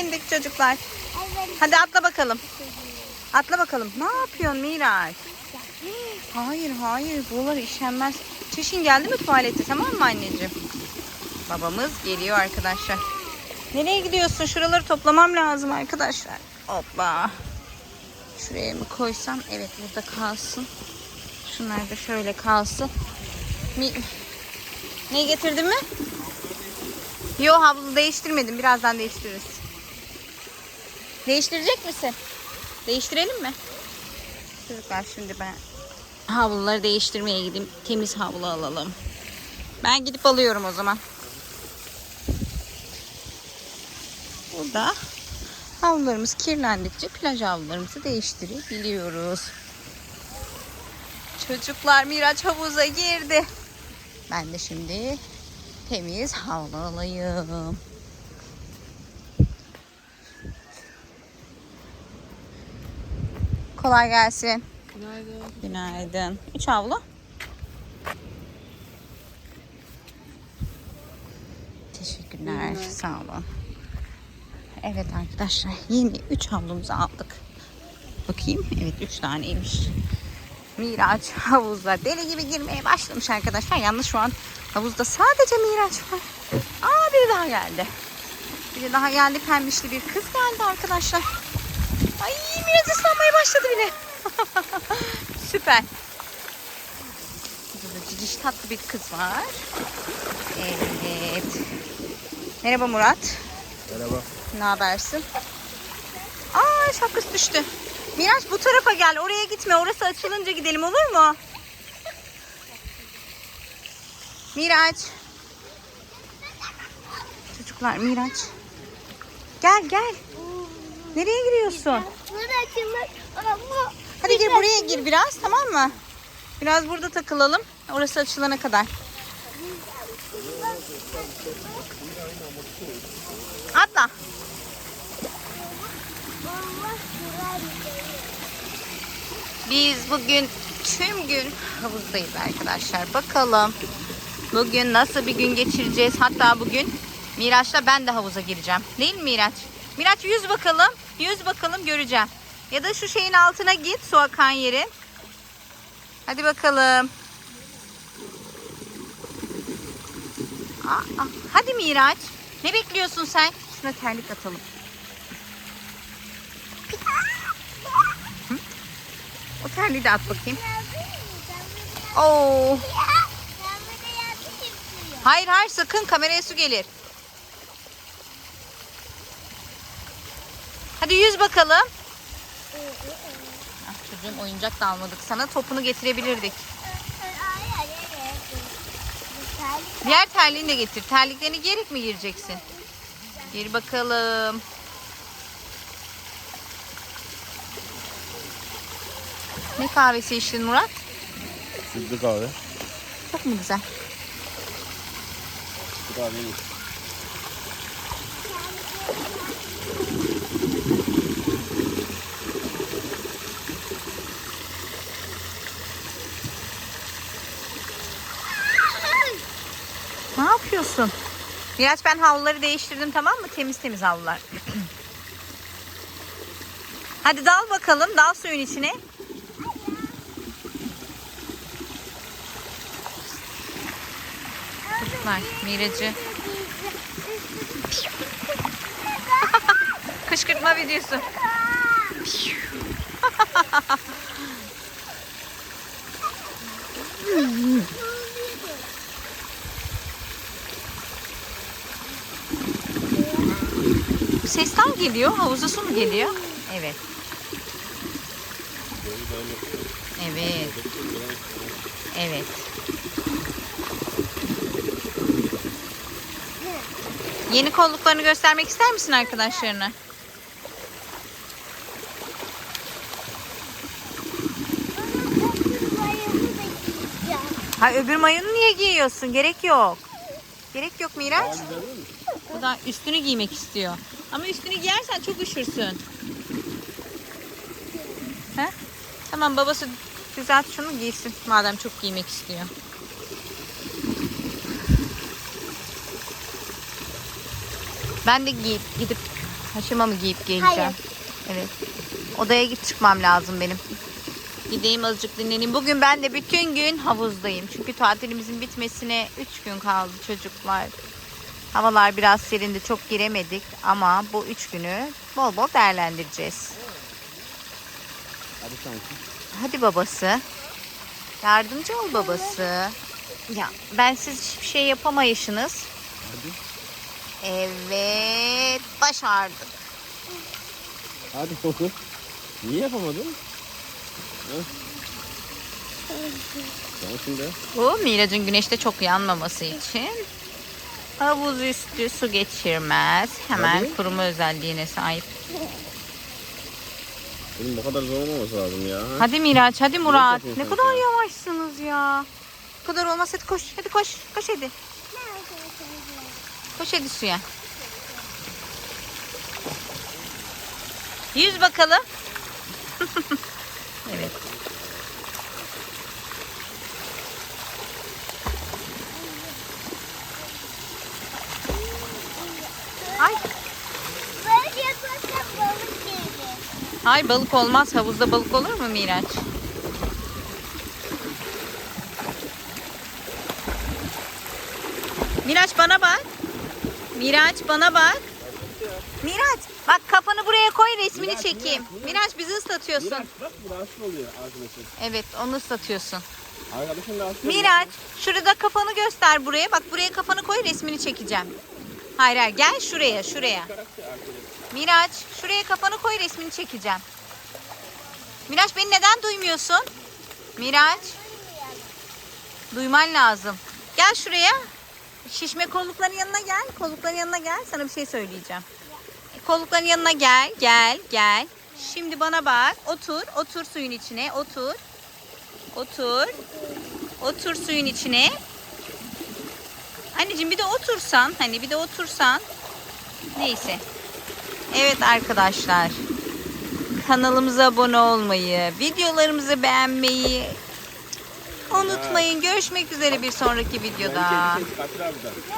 indik çocuklar. Evet. Hadi atla bakalım. Atla bakalım. Ne yapıyorsun Miraç? Hayır hayır buraları işenmez. Çişin geldi mi tuvalete tamam mı anneciğim? Babamız geliyor arkadaşlar. Nereye gidiyorsun? Şuraları toplamam lazım arkadaşlar. Hoppa. Şuraya mı koysam? Evet burada kalsın. Şunlar da şöyle kalsın. Mi... Ne getirdin mi? Yo havlu değiştirmedim. Birazdan değiştiririz. Değiştirecek misin? Değiştirelim mi? Çocuklar şimdi ben havluları değiştirmeye gideyim. Temiz havlu alalım. Ben gidip alıyorum o zaman. Burada havlularımız kirlendikçe plaj havlularımızı değiştirebiliyoruz. Çocuklar Miraç havuza girdi. Ben de şimdi temiz havlu alayım. Kolay gelsin. Günaydın. Günaydın. Üç havlu. Teşekkürler. Sağ olun. Evet arkadaşlar yeni üç havlumuzu aldık. Bakayım. Evet üç taneymiş. Miraç havuzda deli gibi girmeye başlamış arkadaşlar. Yalnız şu an havuzda sadece Miraç var. Aa biri daha geldi. Biri daha geldi. Pembişli bir kız geldi arkadaşlar. Ay Miraç ıslanmaya başladı bile. Süper. Burada da ciciş tatlı bir kız var. Evet. Merhaba Murat. Merhaba. Ne habersin? Aa şapkası düştü. Miraç bu tarafa gel. Oraya gitme. Orası açılınca gidelim olur mu? Miraç. Çocuklar Miraç. Gel gel. Nereye giriyorsun? Hadi gir buraya gir biraz tamam mı? Biraz burada takılalım. Orası açılana kadar. Atla. Biz bugün tüm gün havuzdayız arkadaşlar. Bakalım bugün nasıl bir gün geçireceğiz. Hatta bugün Miraç'la ben de havuza gireceğim. Değil mi Miraç? Miraç yüz bakalım. Yüz bakalım göreceğim. Ya da şu şeyin altına git su akan yerin. Hadi bakalım. Aa, hadi Miraç. Ne bekliyorsun sen? Şuna terlik atalım. Hı? O terliği de at bakayım. Oo. Hayır hayır sakın kameraya su gelir. Hadi yüz bakalım. Ah, çocuğum oyuncak da almadık sana. Topunu getirebilirdik. Diğer terliğini de getir. Terliklerini giyerek mi gireceksin? Gir bakalım. Ne kahvesi içtin Murat? Sütlü kahve. Çok mu güzel? Sütlü kahve iyi. Ne yapıyorsun? Miraç ben havluları değiştirdim tamam mı? Temiz temiz havlular. Hadi dal bakalım. Dal suyun içine. Çocuklar Miracı. Kışkırtma videosu. Sesten geliyor. Havuza su mu geliyor? Evet. Evet. Evet. Yeni kolluklarını göstermek ister misin arkadaşlarına? Hayır öbür mayonu niye giyiyorsun? Gerek yok. Gerek yok Miraç. O da üstünü giymek istiyor. Ama üstünü giyersen çok üşürsün. He? Tamam babası düzelt şunu giysin. Madem çok giymek istiyor. Ben de giyip gidip Haşıma mı giyip geleceğim? Hayır. Evet. Odaya git çıkmam lazım benim. Gideyim azıcık dinleneyim. Bugün ben de bütün gün havuzdayım. Çünkü tatilimizin bitmesine 3 gün kaldı çocuklar. Havalar biraz serindi. Çok giremedik ama bu 3 günü bol bol değerlendireceğiz. Hadi sanki. Hadi babası. Yardımcı ol babası. Ya ben siz hiçbir şey yapamayışınız. Hadi. Evet, başardık. Hadi oku. Niye yapamadın? Sen şimdi. Bu Miraç'ın güneşte çok yanmaması için havuz üstü su geçirmez. Hemen Tabii. kuruma özelliğine sahip. Benim bu kadar zor olmaması lazım ya. ha? Hadi Miraç, hadi Murat. Ne kadar ya? yavaşsınız ya. Bu kadar olmaz hadi koş. Hadi koş. Koş hadi. Koş hadi suya. Yüz bakalım. evet. Ay, Böyle yaparsan balık gelir. ay balık olmaz. Havuzda balık olur mu Miraç? Miraç bana bak. Miraç bana bak. Miraç bak kafanı buraya koy resmini çekeyim. Miraç bizi ıslatıyorsun. bak bu rahatsız oluyor arkadaşım. Evet onu ıslatıyorsun. Arkadaşım rahatsız. Miraç şurada kafanı göster buraya. Bak buraya kafanı koy resmini çekeceğim. Hayır hayır gel şuraya şuraya. Miraç şuraya kafanı koy resmini çekeceğim. Miraç beni neden duymuyorsun? Miraç. Duyman lazım. Gel şuraya. Şişme kollukların yanına gel. Kollukların yanına gel. Sana bir şey söyleyeceğim. Kollukların yanına gel. Gel. Gel. Şimdi bana bak. Otur. Otur suyun içine. Otur. Otur. Otur suyun içine. Anneciğim bir de otursan. Hani bir de otursan. Neyse. Evet arkadaşlar. Kanalımıza abone olmayı, videolarımızı beğenmeyi unutmayın. Görüşmek üzere bir sonraki videoda.